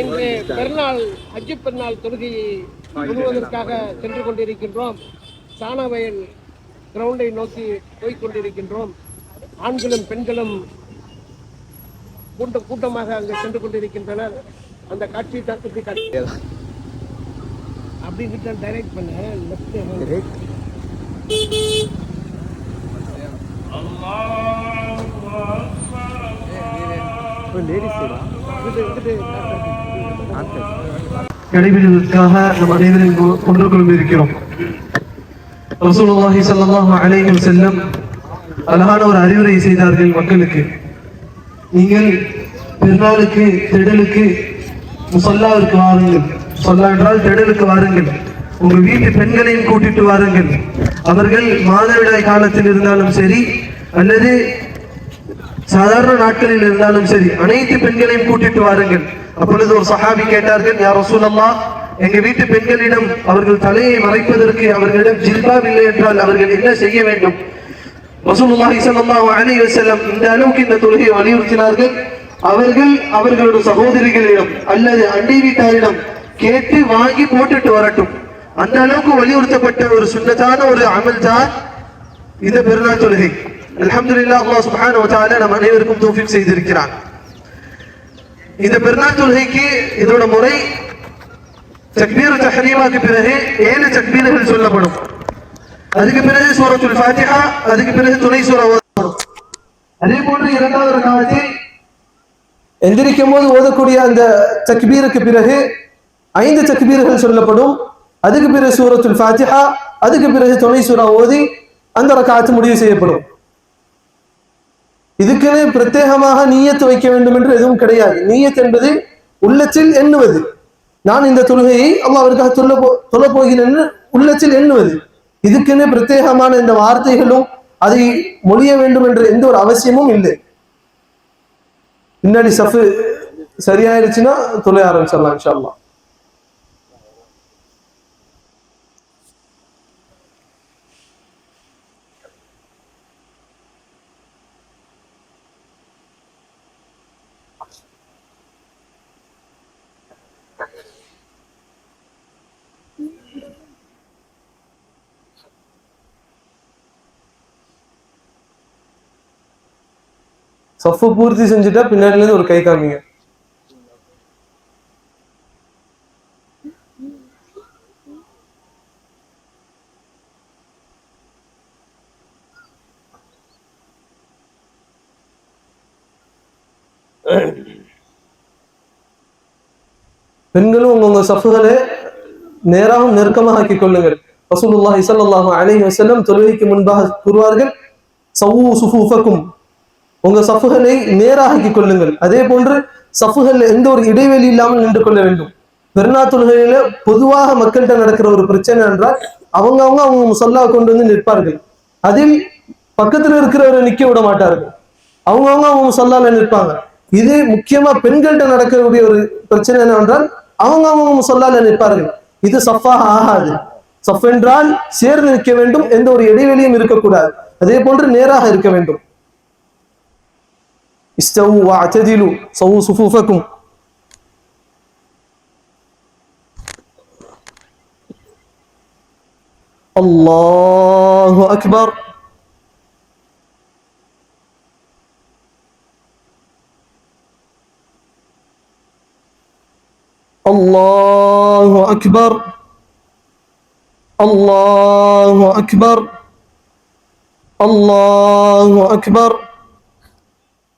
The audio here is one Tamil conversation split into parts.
இன்று பெருநாள் ஹஜ்ஜு பெருநாள் தொழுகையை முழுவதற்காக சென்று கொண்டிருக்கின்றோம். சாணவயல் கிரவுண்டை நோக்கி போய்கொண்டிருக்கின்றோம் ஆண்களும் பெண்களும் கூட்ட கூட்டமாக அங்கு சென்று கொண்டிருக்கின்றனர். அந்த காட்சி தான் காட்டியதான் காட்சி அப்படின்னு டைரக்ட் பண்ண. லெஃப்ட் கடைபிடிப்பதற்காக நம் அனைவரும் ஒன்று கொண்டிருக்கிறோம் ரசூலுல்லாஹி ஸல்லல்லாஹு அலைஹி வஸல்லம் அழகான ஒரு அறிவுரை செய்தார்கள் மக்களுக்கு. நீங்கள் பெருநாளுக்கு திடலுக்கு முசல்லாவிற்கு வாருங்கள். முசல்லா என்றால் திடலுக்கு வாருங்கள். உங்கள் வீட்டு பெண்களையும் கூட்டிட்டு வாருங்கள். அவர்கள் மாதவிடாய் காலத்தில் இருந்தாலும் சரி அல்லது சாதாரண நாட்களில் இருந்தாலும் சரி அனைத்து பெண்களையும் கூட்டிட்டு வாருங்கள். அப்பொழுது ஒரு சஹாபி கேட்டார்கள் யார் ரசூலல்லா எங்க வீட்டு பெண்களிடம் அவர்கள் தலையை மறைப்பதற்கு அவர்களிடம் ஜில்பாப் இல்லை என்றால் அவர்கள் என்ன செய்ய வேண்டும்? ரசூலுல்லாஹி ஸல்லல்லாஹு அலைஹி வஸல்லம் இந்த அளவுக்கு இந்த தொழுகையை வலியுறுத்தினார்கள். அவர்கள் அவர்களோட சகோதரிகளிடம் அல்லது அண்டை வீட்டாரிடம் கேட்டு வாங்கி போட்டுட்டு வரட்டும். அந்த அளவுக்கு வலியுறுத்தப்பட்ட ஒரு சுண்ணத்தான ஒரு அமல் தான் இந்த பெருநாள் தொழுகை. அல்ஹம்துலில்லாஹ் அல்லாஹ் சுப்ஹானஹு நம் அனைவருக்கும் தௌஃபீக் செய்திருக்கிறான். இந்த பெருநாள் தொழுகைக்கு இதோட முறை தக்பீர் தஹரீமாக்கு பிறகு ஏழு தக்பீர்கள் சொல்லப்படும். அதுக்கு பிறகு சூரத்துல் ஃபாத்திஹா அதுக்கு பிறகு துணை சூரா அதே போன்று இரண்டாவது காலத்தில் எந்திரிக்கும் போது ஓதக்கூடிய அந்த தக்பீருக்கு பிறகு ஐந்து தக்பீர்கள் சொல்லப்படும். அதுக்கு பிறகு சூரத்துல் ஃபாத்திஹா அதுக்கு பிறகு துணை சூரா ஓதி அந்த ரக்காத்து முடிவு செய்யப்படும். இதுக்குன்னு பிரத்யேகமாக நீயத்து வைக்க வேண்டும் என்று எதுவும் கிடையாது. நீயத் என்பது உள்ளத்தில் எண்ணுவது. நான் இந்த தொழுகையை அல்லாஹ் அவருக்காக சொல்ல போ சொல்ல போகிறேன் என்று உள்ளத்தில் எண்ணுவது. இதுக்குன்னு பிரத்யேகமான இந்த வார்த்தைகளும் அதை மொழிய வேண்டும் என்ற எந்த ஒரு அவசியமும் இல்லை. பின்னாடி சஃபு சரியாயிருச்சுன்னா தொலை ஆரம்பிச்சிடலாம் இன்ஷா அல்லாஹ் பூர்த்தி செஞ்சுட்டா பின்னாடில இருந்து ஒரு கை காமிங்க. பெண்களும் உங்க சஃபுகளை நேராகவும் நெருக்கமாக ஆக்கிக் கொள்ளுங்கள். ரசூலுல்லாஹி ஸல்லல்லாஹு அலைஹி வஸல்லம் தொழுகைக்கு முன்பாக கூறுவார்கள் சவ்வு சுஃபுஃபக்கும். உங்க சஃபுகளை நேராகிக் கொள்ளுங்கள். அதே போன்று சஃபுகள் எந்த ஒரு இடைவெளி இல்லாமல் நின்று கொள்ள வேண்டும். பெருநா தொழுகையில பொதுவாக மக்கள்கிட்ட நடக்கிற ஒரு பிரச்சனை என்றால் அவங்க அவங்க அவங்க முசல்லா கொண்டு வந்து நிற்பார்கள். அதில் பக்கத்துல இருக்கிறவரை நிக்க விட மாட்டார்கள். அவங்க அவங்க அவங்க முசல்லால நிற்பாங்க. இது முக்கியமா பெண்கள்கிட்ட நடக்கக்கூடிய ஒரு பிரச்சனை என்னவென்றால் அவங்க அவங்க முசல்லால நிற்பார்கள். இது சஃபாக ஆகாது. சஃப் என்றால் சேர்ந்து நிற்க வேண்டும். எந்த ஒரு இடைவெளியும் இருக்கக்கூடாது. அதே போன்று நேராக இருக்க வேண்டும். استووا واعتدلوا صووا صفوفكم. الله أكبر. الله أكبر. الله أكبر. الله أكبر.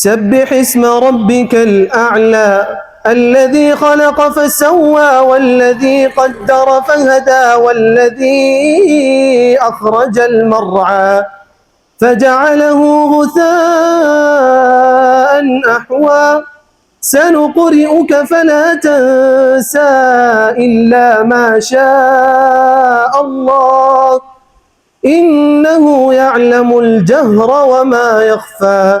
سبح اسم ربك الأعلى الذي خلق فسوى والذي قدر فهدى والذي أخرج المرعى فجعله غثاء أحوى. سنقرئك فلا تنسى إلا ما شاء الله إنه يعلم الجهر وما يخفى.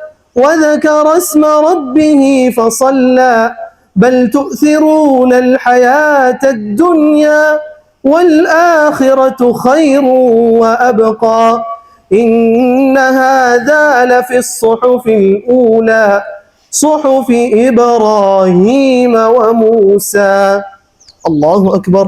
وذكر اسم ربه فصلى بل تؤثرون الحياة الدنيا والآخرة خير وأبقى إن هذا لفي الصحف الأولى صحف إبراهيم وموسى. الله أكبر.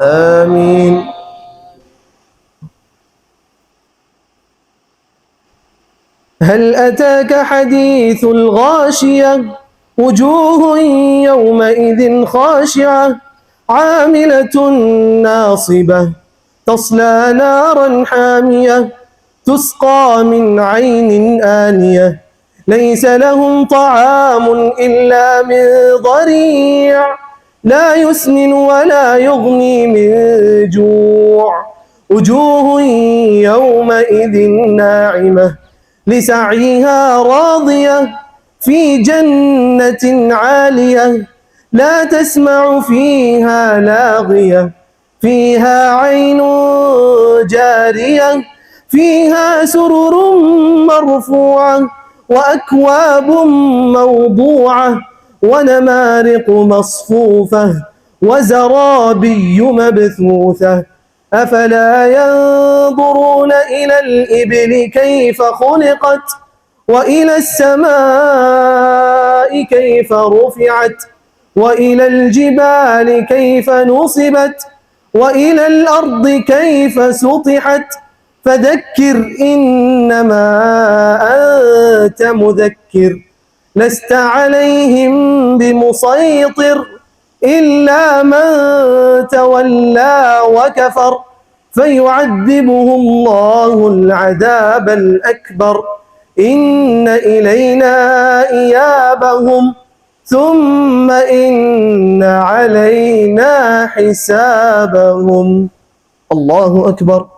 آمين. هل أتاك حديث الغاشية؟ وجوه يومئذ خاشعة. عاملة ناصبة. تصلى نارا حامية. تسقى من عين آنية. ليس لهم طعام إلا من ضريع. لا يسمن ولا يغني من جوع. وجوه يومئذ ناعمة لسعيها راضية في جنة عالية لا تسمع فيها لاغية. فيها عين جارية فيها سرر مرفوعة وأكواب موضوعة. ونمارق مصفوفة وزرابي مبثوثة. أفلا ينظرون إلى الإبل كيف خلقت وإلى السماء كيف رفعت وإلى الجبال كيف نصبت وإلى الأرض كيف سطحت. فذكر إنما أنت مذكر. لست عليهم بمسيطر إلا من تولى وكفر فيعذبه الله العذاب الأكبر. إن إلينا إيابهم ثم إن علينا حسابهم. الله أكبر.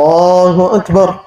الله أكبر.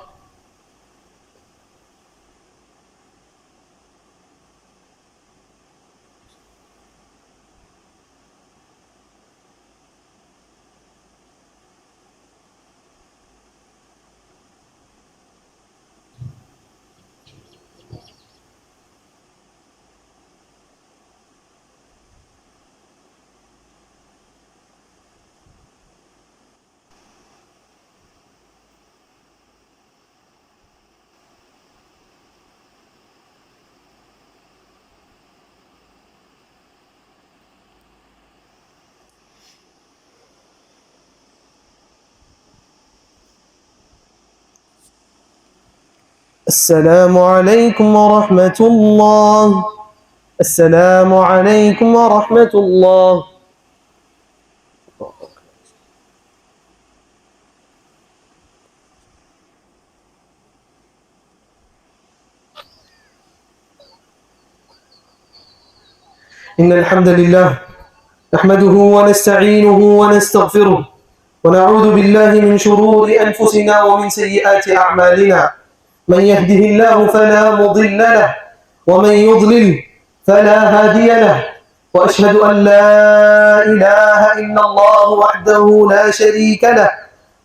السلام عليكم ورحمة الله. السلام عليكم ورحمة الله. إن الحمد لله نحمده ونستعينه ونستغفره ونعوذ بالله من شرور أنفسنا ومن سيئات أعمالنا. من يهده الله فلا مضل له ومن يضلل فلا هادي له وأشهد أن لا إله إلا الله وحده لا شريك له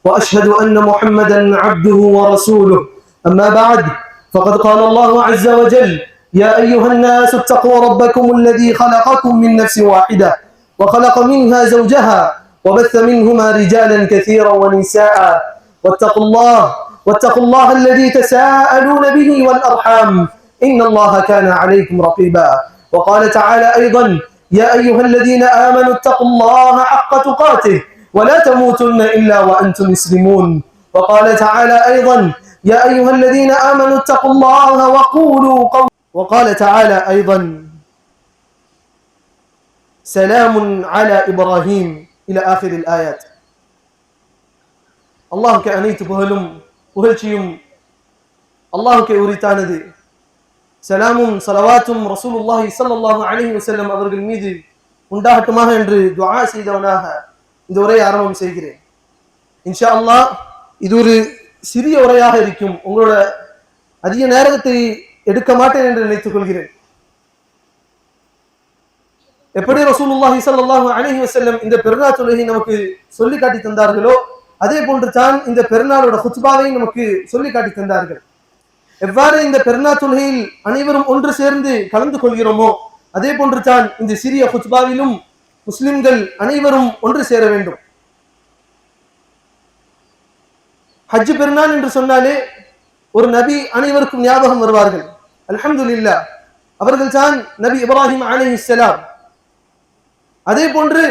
وأشهد أن محمدا عبده ورسوله. أما بعد فقد قال الله عز وجل يا أيها الناس اتقوا ربكم الذي خلقكم من نفس واحدة وخلق منها زوجها وبث منهما رجالا كثيرا ونساء واتقوا الله واتقوا الله الذي تساءلون به والأرحام. إن الله كان عليكم رقيبا. وقال تعالى أيضا يا أيها الذين آمنوا اتقوا الله حق تقاته ولا تموتن إلا وأنتم مسلمون. وقال تعالى أيضا يا أيها الذين آمنوا اتقوا الله وقولوا قولا وقال تعالى أيضا سلام على إبراهيم. إلى آخر الآيات. الله كأنيت بهلم. புகழ்ச்சியும் அல்லாஹுக்கே உரித்தானது. சலாமும் சலவாத்தும் ரசூலுல்லாஹி ஸல்லல்லாஹு அலைஹி வசல்லம் அவர்கள் மீது உண்டாகட்டுமாக என்று துவா செய்தவனாக இந்த உரையை ஆரம்பம் செய்கிறேன். இன்ஷா அல்லாஹ் இது ஒரு சிறிய உரையாக இருக்கும். உங்களோட அதிக நேரத்தை எடுக்க மாட்டேன் என்று நினைத்துக் கொள்கிறேன். எப்படி ரசூலுல்லாஹி ஸல்லல்லாஹு அலைஹி வசல்லம் இந்த பெருநாள் தொழுகை நமக்கு சொல்லி காட்டி தந்தார்களோ அதே போன்று தான் இந்த பெருநாளோட குத்பாவை நமக்கு சொல்லி காட்டி தந்தார்கள். எவ்வாறு இந்த பெருநாள் தொழுகையில் அனைவரும் ஒன்று சேர்ந்து கலந்து கொள்கிறோமோ அதே போன்று தான் இந்த சிறிய குத்பாவிலும் முஸ்லிம்கள் அனைவரும் ஒன்று சேர வேண்டும். ஹஜ் பெருநாள் என்று சொன்னாலே ஒரு நபி அனைவருக்கும் ஞாபகம் வருவார்கள். இல்லா அவர்கள் தான் நபி இப்ராஹிம் அலைஹிஸ்ஸலாம் அதே போன்று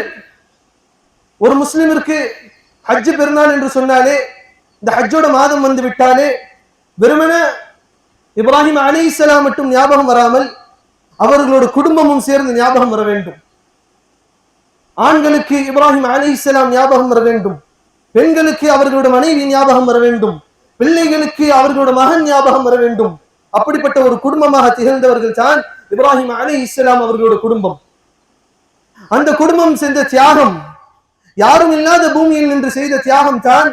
ஒரு முஸ்லிமிற்கு ஹஜ்ஜு பெருநாள் என்று சொன்னாலே இந்த ஹஜ்ஜோட மாதம் வந்து விட்டாலே வெறுமன இப்ராஹிம் அலி இஸ்லாம் மட்டும் ஞாபகம் வராமல் அவர்களோட குடும்பமும் சேர்ந்து ஞாபகம் வர வேண்டும். ஆண்களுக்கு இப்ராஹிம் அலி இஸ்லாம் ஞாபகம் வர வேண்டும். பெண்களுக்கு அவர்களோட மனைவி ஞாபகம் வர வேண்டும். பிள்ளைகளுக்கு அவர்களோட மகன் ஞாபகம் வர வேண்டும். அப்படிப்பட்ட ஒரு குடும்பமாக திகழ்ந்தவர்கள் தான் இப்ராஹிம் அலி இஸ்லாம் அவர்களோட குடும்பம். அந்த குடும்பம் செஞ்ச தியாகம் யாரும் இல்லாத பூமியில் நின்று செய்த தியாகம் தான்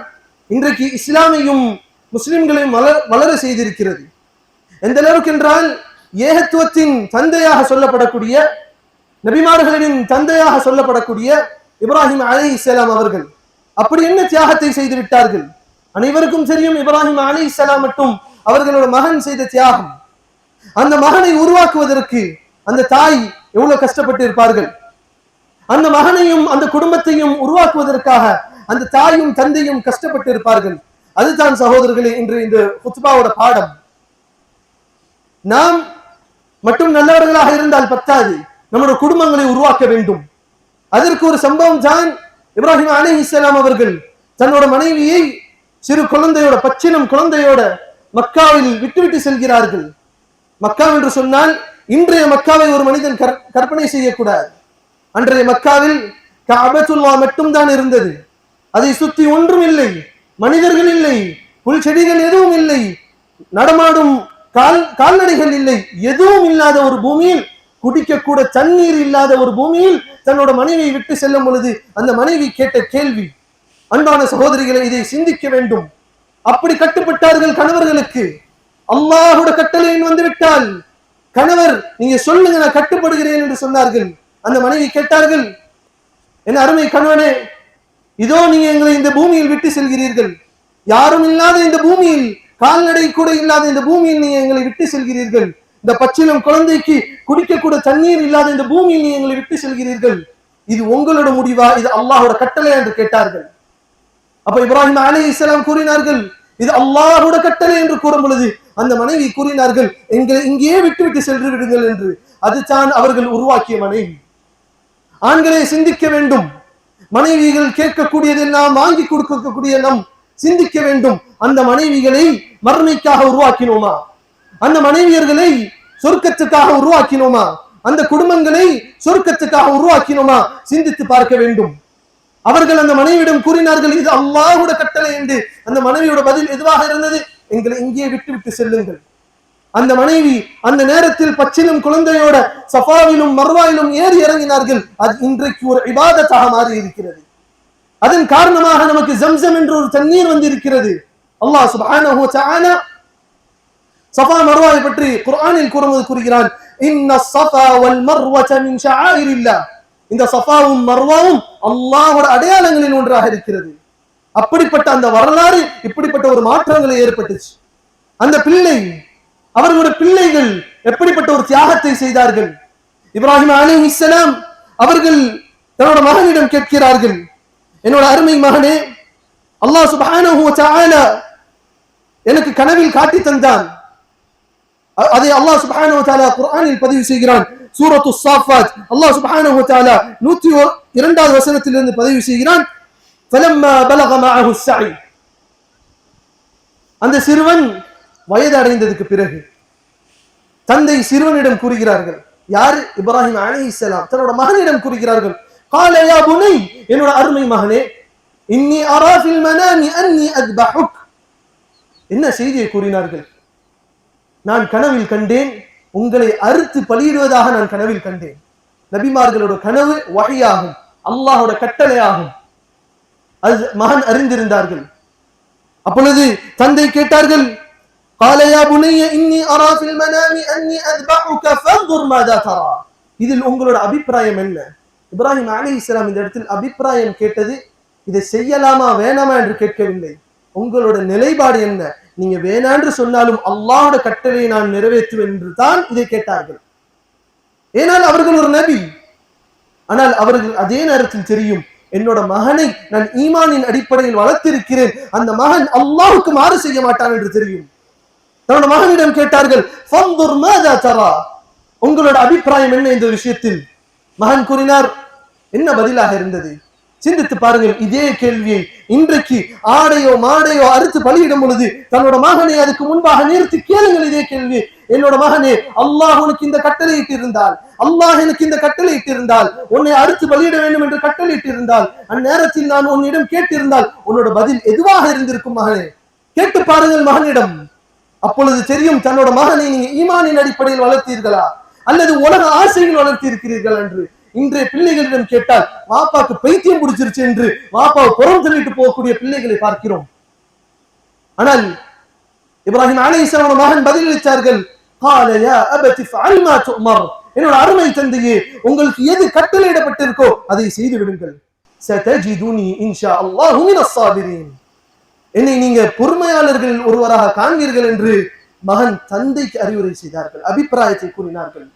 இன்றைக்கு இஸ்லாமையும் முஸ்லிம்களையும் வளர வளர செய்திருக்கிறது. எந்த அளவுக்கு என்றால் ஏகத்துவத்தின் தந்தையாக சொல்லப்படக்கூடிய நபிமார்களின் தந்தையாக சொல்லப்படக்கூடிய இப்ராஹிம் அலி இஸ்லாம் அவர்கள். அப்படி என்ன தியாகத்தை செய்து விட்டார்கள் அனைவருக்கும் தெரியும் இப்ராஹிம் அலி இஸ்லாம் மட்டும் அவர்களோட மகன் செய்த தியாகம். அந்த மகனை உருவாக்குவதற்கு அந்த தாய் எவ்வளவு கஷ்டப்பட்டு இருப்பார்கள் அந்த மகனையும் அந்த குடும்பத்தையும் உருவாக்குவதற்காக அந்த தாயும் தந்தையும் கஷ்டப்பட்டு இருப்பார்கள். அதுதான் சகோதரர்களே இன்று இந்த குத்பாவோட பாடம். நாம் மட்டும் நல்லவர்களாக இருந்தால் பத்தாது. நம்முடைய குடும்பங்களை உருவாக்க வேண்டும். அதற்கு ஒரு சம்பவம் தான் இப்ராஹிம் அலி இஸ்லாம் அவர்கள் தன்னோட மனைவியை சிறு குழந்தையோட பச்சினம் குழந்தையோட மக்காவில் விட்டுவிட்டு செல்கிறார்கள். மக்கா என்று சொன்னால் இன்றைய மக்காவை ஒரு மனிதன் கற்- கற்பனை செய்யக்கூடாது. அன்றைய மக்காவில் காபத்துல்லா மட்டும்தான் இருந்தது. அதை சுத்தி ஒன்றும் இல்லை. மனிதர்கள் இல்லை. புல் செடிகள் எதுவும் இல்லை. நடமாடும் கால் கால்நடைகள் இல்லை. எதுவும் இல்லாத ஒரு பூமியில் குடிக்கக்கூட தண்ணீர் இல்லாத ஒரு பூமியில் தன்னோட மனைவியை விட்டு செல்லும் பொழுது அந்த மனைவி கேட்ட கேள்வி அன்பான சகோதரிகளை இதை சிந்திக்க வேண்டும். அப்படி கட்டுப்பட்டார்கள் கணவர்களுக்கு. அல்லாஹுட கட்டளையின் வந்து விட்டால் கணவர் நீங்க சொல்லுங்க நான் கட்டுப்படுகிறேன் என்று சொன்னார்கள். அந்த மனைவி கேட்டார்கள் என் அருமை கணவனே இதோ நீங்க எங்களை இந்த பூமியில் விட்டு செல்கிறீர்கள். யாரும் இல்லாத இந்த பூமியில் கால்நடை கூட இல்லாத இந்த பூமியில் நீங்க எங்களை விட்டு செல்கிறீர்கள். இந்த பச்சிலம் குழந்தைக்கு குடிக்க கூட தண்ணீர் இல்லாத இந்த பூமியில் நீ எங்களை விட்டு செல்கிறீர்கள். இது உங்களோட முடிவா? இது அல்லாஹோட கட்டளை என்று கேட்டார்கள். அப்ப இப்ராஹிம் அலி இஸ்லாம் கூறினார்கள் இது அல்லாஹோட கட்டளை என்று கூறும் பொழுது அந்த மனைவி கூறினார்கள் எங்களை இங்கேயே விட்டு விட்டு சென்று விடுங்கள் என்று. அதுதான் அவர்கள் உருவாக்கிய மனைவி. ஆண்களை சிந்திக்க வேண்டும். மனைவிகள் கேட்கக்கூடியதெல்லாம் வாங்கி கொடுக்கக்கூடிய நம் சிந்திக்க வேண்டும். அந்த மனைவிகளை மறுமைக்காக உருவாக்கினோமா? அந்த மனைவியர்களை சொர்க்கத்துக்காக உருவாக்கினோமா? அந்த குடும்பங்களை சொர்க்கத்துக்காக உருவாக்கினோமா? சிந்தித்து பார்க்க வேண்டும். அவர்கள் அந்த மனைவியிடம் கூறினார்கள் இது அல்லாஹ்வுடைய கட்டளை என்று. அந்த மனைவியோட பதில் எதுவாக இருந்தது? எங்களை இங்கே விட்டு விட்டு செல்லுங்கள். அந்த மனைவி அந்த நேரத்தில் பச்சிலும் குழந்தையோட சஃபாவிலும் மர்வாயிலும் ஏறி இறங்கினார்கள். அது இன்றைக்கு ஒரு இபாதத்தாக மாறி இருக்கிறது அதன் காரணமாக நமக்கு ஜம்சம் என்ற ஒரு தண்ணீர் வந்து இருக்கிறது அல்லாஹ் சுப்ஹானஹு வ தஆலா சஃபா மர்வாவை பற்றி குர்ஆனில் கூறுவது கூறுகிறான். இன்ன ஸஃபா வல் மர்வத மின் ஷஆயிரில்லாஹ் இந்த சஃபாவும் மர்வாவும் அல்லாஹ்வோட அடையாளங்களில் ஒன்றாக இருக்கிறது. அப்படிப்பட்ட அந்த வரலாறு இப்படிப்பட்ட ஒரு மாற்றங்களை ஏற்பட்டுச்சு. அந்த பிள்ளை அவர்களுடைய பிள்ளைகள் எப்படிப்பட்ட ஒரு தியாகத்தை செய்தார்கள்? இப்ராஹிம் அலி இஸ்லாம் அவர்கள் தன்னோட மகனிடம் கேட்கிறார்கள். என்னோட அருமை மகனே அல்லாஹ் சுபான எனக்கு கனவில் காட்டி தந்தான். அதை அல்லாஹ் சுபான குரானில் பதிவு செய்கிறான். சூரத்து சாஃபாத். அல்லாஹ் சுபான நூத்தி இரண்டாவது வசனத்திலிருந்து பதிவு செய்கிறான். அந்த சிறுவன் வயது அடைந்ததுக்கு பிறகு தந்தை சிறுவனிடம் கூறுகிறார்கள் யார் இப்ராஹிம் அலி இஸ்லாம் தன்னோட மகனிடம் கூறுகிறார்கள் காலையா புனை என்னோட அருமை மகனே இன்னி அராஃபில் மனாமி அன்னி அத்பஹுக். என்ன செய்தியை கூறினார்கள்? நான் கனவில் கண்டேன் உங்களை அறுத்து பலியிடுவதாக நான் கனவில் கண்டேன். நபிமார்களோட கனவு வகையாகும் அல்லாஹோட கட்டளையாகும். அது மகன் அறிந்திருந்தார்கள். அப்பொழுது தந்தை கேட்டார்கள் قال يا بني إني أرى في المنام أني أذبحك فانظر ماذا ترى இதில் உங்களோட அபிப்பிராயம் என்ன இப்ராஹிம் அலி இஸ்லாம் இந்த இடத்தில் அபிப்பிராயம் கேட்டது இதை செய்யலாமா வேணாமா என்று கேட்கவில்லை உங்களோட நிலைப்பாடு என்ன நீங்க வேணான்று சொன்னாலும் அல்லாஹ்வோட கட்டளையை நான் நிறைவேற்றுவேன் என்று தான் இதை கேட்டார்கள் ஏனால் அவர்கள் ஒரு நபி ஆனால் அவர்கள் அதே நேரத்தில் தெரியும் என்னோட மகனை நான் ஈமானின் அடிப்படையில் வளர்த்திருக்கிறேன் அந்த மகன் அல்லாஹ்வுக்கு மாறு செய்ய மாட்டான் என்று தெரியும் தன்னோட மகனிடம் கேட்டார்கள் உங்களோட அபிப்பிராயம் என்ன இந்த விஷயத்தில்? மகன் கூறினார் என்ன பதிலாக இருந்தது? சிந்தித்து பாருங்கள் இதே கேள்வியை இன்றைக்கு ஆடையோ மாடையோ அறுத்து பலியிடும் பொழுது தன்னோட மகனை அதுக்கு முன்பாக நிறுத்தி கேளுங்கள் இதே கேள்வி. என்னோட மகனே அல்லாஹ் உனக்கு இந்த கட்டளையிட்டு இருந்தால் அல்லாஹ் எனக்கு இந்த கட்டளையிட்டு இருந்தால் உன்னை அறுத்து பலியிட வேண்டும் என்று கட்டளையிட்டு இருந்தால் அந்நேரத்தில் நான் உன்னிடம் கேட்டிருந்தால் உன்னோட பதில் எதுவாக இருந்திருக்கும் மகனே? கேட்டு பாருங்கள் மகனிடம். அப்பொழுது தெரியும் தன்னோட மகனை நீங்க ஈமானின் அடிப்படையில் வளர்த்தீர்களா? அல்லது உலக ஆசையில் வளர்த்தி இருக்கிறீர்கள் என்று? இன்றைய பிள்ளைகளிடம் கேட்டால் வாப்பாக்கு பைத்தியம் பிடிச்சிருச்சு என்று வாப்பாவை புறம் தள்ளிட்டு போகக்கூடிய பிள்ளைகளை பார்க்கிறோம். ஆனால் இப்ராஹிம் அலை இஸ்லாம் மகன் பதிலளித்தார்கள் என்னோட அருமை தந்தையே உங்களுக்கு எது கட்டளையிடப்பட்டிருக்கோ அதை செய்து விடுங்கள் சதஜிதுனி இன்ஷா அல்லாஹு மினஸ் சாபிரீன். என்னை நீங்க பொறுமையாளர்களில் ஒருவராக காண்பீர்கள் என்று மகன் தந்தைக்கு அறிவுரை செய்தார்கள் அபிப்பிராயத்தை கூறினார்கள்.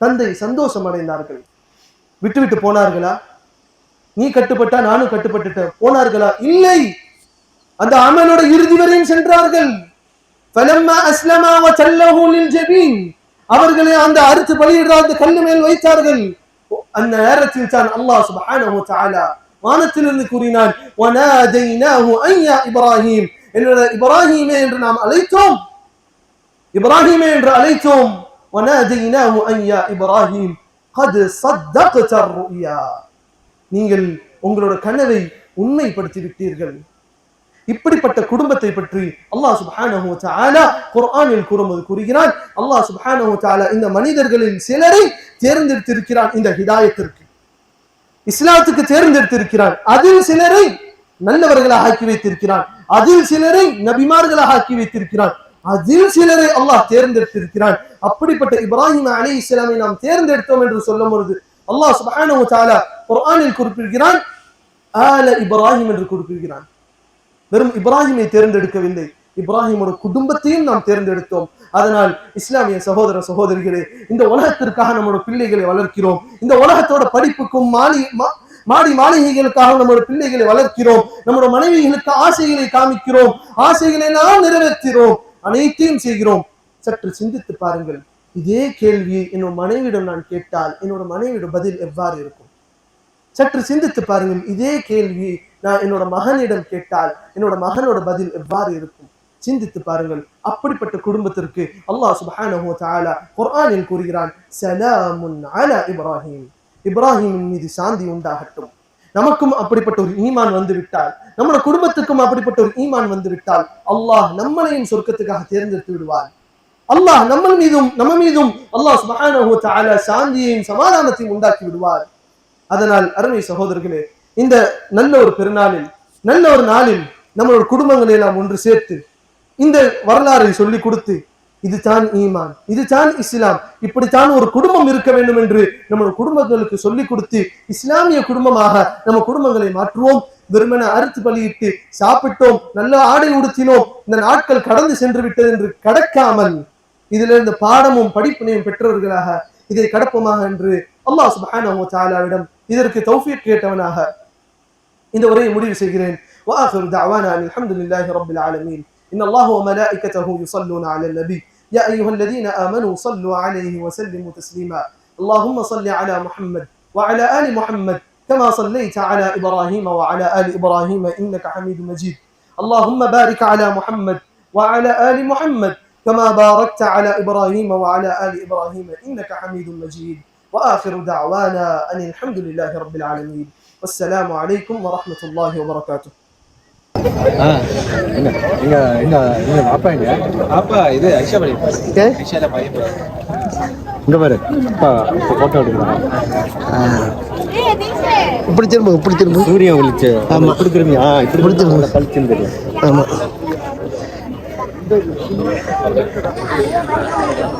தந்தை சந்தோஷம் அடைந்தார்கள். விட்டுவிட்டு போனார்களா? நீ கட்டுப்பட்டா நானும் கட்டுப்பட்டுட்ட போனார்களா? இல்லை. அந்த அமனோட இறுதி வரையும் சென்றார்கள். அவர்களை அந்த அறுத்து பலியிடுற அந்த கல்லு மேல் வைத்தார்கள். அந்த நேரத்தில் தான் அல்லாஹ் சுபஹானஹு தஆலா வானத்திலிருந்து கூறினான் இப்ராஹிம். என்னோட இப்ராஹிமே என்று நாம் அழைத்தோம். இப்ராஹிமே என்று அழைத்தோம் இப்ராஹிம் நீங்கள் உங்களோட கனவை உண்மைப்படுத்தி விட்டீர்கள் இப்படிப்பட்ட குடும்பத்தை பற்றி அல்லாஹ் சுபஹானஹு தஆலா குர்ஆனில் கூறும்போது கூறுகிறான். அல்லாஹ் சுபஹானஹு தஆலா இந்த மனிதர்களின் சிலரை தேர்ந்தெடுத்திருக்கிறான் இந்த ஹிதாயத்திற்கு. இஸ்லாத்துக்கு தேர்ந்தெடுத்திருக்கிறான் அதில் சிலரை நல்லவர்களாக ஆக்கி வைத்திருக்கிறான் அதில் சிலரை நபிமார்களாக ஆக்கி வைத்திருக்கிறான் அதில் சிலரை அல்லாஹ் தேர்ந்தெடுத்திருக்கிறான் அப்படிப்பட்ட இப்ராஹிம் அலி இஸ்லாமை நாம் தேர்ந்தெடுத்தோம் என்று சொல்லும் பொழுது அல்லாஹ் சுப்ஹானஹு வ குர்ஆனில் குறிப்பிடுகிறான் ஆல இப்ராஹிம் என்று குறிப்பிடுகிறான். வெறும் இப்ராஹிமை தேர்ந்தெடுக்கவில்லை. இப்ராஹிமோட குடும்பத்தையும் நாம் தேர்ந்தெடுத்தோம். அதனால் இஸ்லாமிய சகோதர சகோதரிகளே இந்த உலகத்திற்காக நம்மளோட பிள்ளைகளை வளர்க்கிறோம். இந்த உலகத்தோட படிப்புக்கும் மாலி மா- மாடி மாளிகைகளுக்காக நம்மளோட பிள்ளைகளை வளர்க்கிறோம். நம்மளோட மனைவிகளுக்கு ஆசைகளை காமிக்கிறோம். ஆசைகளை எல்லாம் நிறைவேற்றுகிறோம். அனைத்தையும் செய்கிறோம். சற்று சிந்தித்து பாருங்கள். இதே கேள்வியை என்னோட மனைவியிடம் நான் கேட்டால் என்னோட மனைவியோட பதில் எவ்வாறு இருக்கும்? சற்று சிந்தித்து பாருங்கள். இதே கேள்வியை நான் என்னோட மகனிடம் கேட்டால் என்னோட மகனோட பதில் எவ்வாறு இருக்கும்? சிந்தித்து பாருங்கள். அப்படிப்பட்ட குடும்பத்திற்கு அல்லாஹ் சுப்ஹானஹு தஆலா குர்ஆனில் கூறுகிறான் சலாமுன் அலா இப்ராஹிம். இப்ராஹிமின் மீது சாந்தி உண்டாகட்டும். நமக்கும் அப்படிப்பட்ட ஒரு ஈமான் வந்து விட்டால் நம்மளோட குடும்பத்துக்கும் அப்படிப்பட்ட ஒரு ஈமான் வந்து விட்டால் அல்லாஹ் நம்மளையும் சொர்க்கத்துக்காக தேர்ந்தெடுத்து விடுவார் அல்லாஹ் நம்ம மீதும் நம்ம மீதும் அல்லாஹ் சுப்ஹானஹு தஆலா சாந்தியையும் சமாதானத்தையும் உண்டாக்கி விடுவார். அதனால் அருமை சகோதரர்களே இந்த நல்ல ஒரு பெருநாளில் நல்ல ஒரு நாளில் நம்மளோட குடும்பங்களை எல்லாம் ஒன்று சேர்த்து இந்த வரலாறை சொல்லி கொடுத்து இதுதான் ஈமான் இதுதான் இஸ்லாம். இப்படித்தான் ஒரு குடும்பம் இருக்க வேண்டும் என்று நம்ம குடும்பங்களுக்கு சொல்லிக் கொடுத்து இஸ்லாமிய குடும்பமாக நம்ம குடும்பங்களை மாற்றுவோம். வெறுமன அறுத்து பலியிட்டு சாப்பிட்டோம் நல்ல ஆடை உடுத்தினோம் இந்த நாட்கள் கடந்து சென்று விட்டது என்று கடக்காமல் இதுல இருந்த பாடமும் படிப்பினையும் பெற்றவர்களாக இதை கடப்போமாக என்று அம்மா சுபானோ தாலாவிடம் இதற்கு தௌஃபியக் கேட்டவனாக இந்த உரையை முடிவு செய்கிறேன். வாஹர் தாவானா அலமதுல்லாஹி ரபில் ஆலமீன். إن الله وملائكته يصلون على النبي. يا أيها الذين آمنوا صلوا عليه وسلموا تسليما. اللهم صل على محمد وعلى آل محمد كما صليت على إبراهيم وعلى آل إبراهيم إنك حميد مجيد. اللهم بارك على محمد وعلى آل محمد كما باركت على إبراهيم وعلى آل إبراهيم إنك حميد مجيد. وآخر دعوانا أن الحمد لله رب العالمين. والسلام عليكم ورحمة الله وبركاته. ஆ என்ன எங்க எங்க எங்க பாப்பா எங்க பாப்பா இது ஐஷா படி ஐஷால பையன் இங்க பாரு அப்பா போட்டோ எடுக்கிறாங்க இப்படி திரும்ப இப்படி திரும்ப. சூரியன் ஒளிச்சு ஆமா. இப்படி திரும்பி ஆ இப்படி திரும்பி பளிச்சுன்னு தெரியும். ஆமா.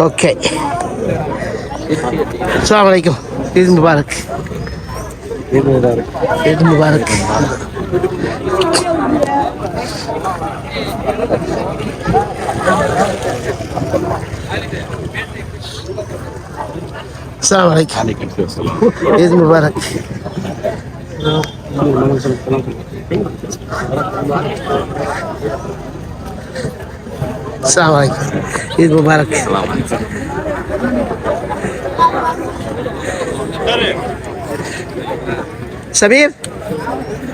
ஓகே. அஸ்ஸலாமு அலைக்கும். Eid Mubarak Eid Mubarak السلام عليكم. عليكم السلام. عيد مبارك. السلام عليكم. عيد مبارك. السلام عليكم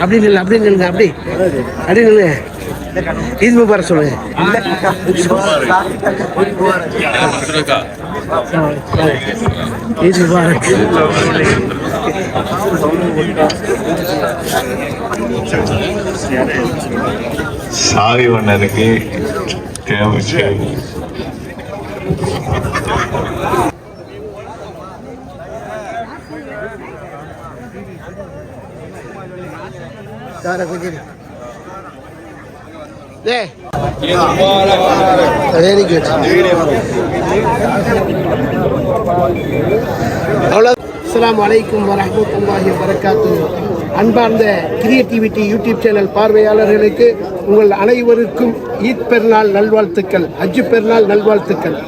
அப்படி நில்லு அப்படி நில்லுங்க அப்படி. அப்படி நில்லு. இது முபார சொல்லுங்க ஈத் முபாரக் சாவி ஒன்னருக்கு தேவை சார கொஞ்சம் ஏ வெரி குட் அவ்வளோ வரகாத்து அன்பார்ந்த கிரியேட்டிவிட்டி யூடியூப் சேனல் பார்வையாளர்களுக்கு உங்கள் அனைவருக்கும் ஈத் பெருநாள் நல்வாழ்த்துக்கள் அஜு பெருநாள் நல்வாழ்த்துக்கள்.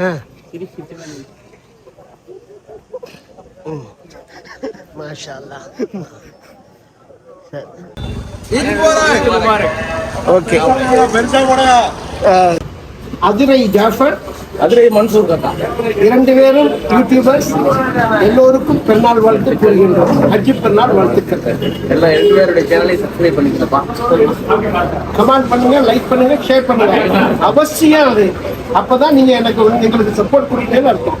ஆ. அல்லாஹ் ஓகே. அதிரை ஜாஃபர் அதிரை மன்சூர் கட்டா. இரண்டு பேரும் யூடியூபர்ஸ். எல்லோருக்கும் பெருநாள் வாழ்த்து கூறுகின்றோம். ஹஜ்ஜி பெருநாள் வாழ்த்துக்கள். எல்லாம் ரெண்டு பேருடைய சேனலை சப்ஸ்கிரைப் பண்ணிக்கிறப்பா கமெண்ட் பண்ணுங்க லைக் பண்ணுங்க ஷேர் பண்ணுங்க. அவசியம் அது. அப்பதான் நீங்க எனக்கு வந்து எங்களுக்கு சப்போர்ட் கொடுத்தேன்னு அர்த்தம்.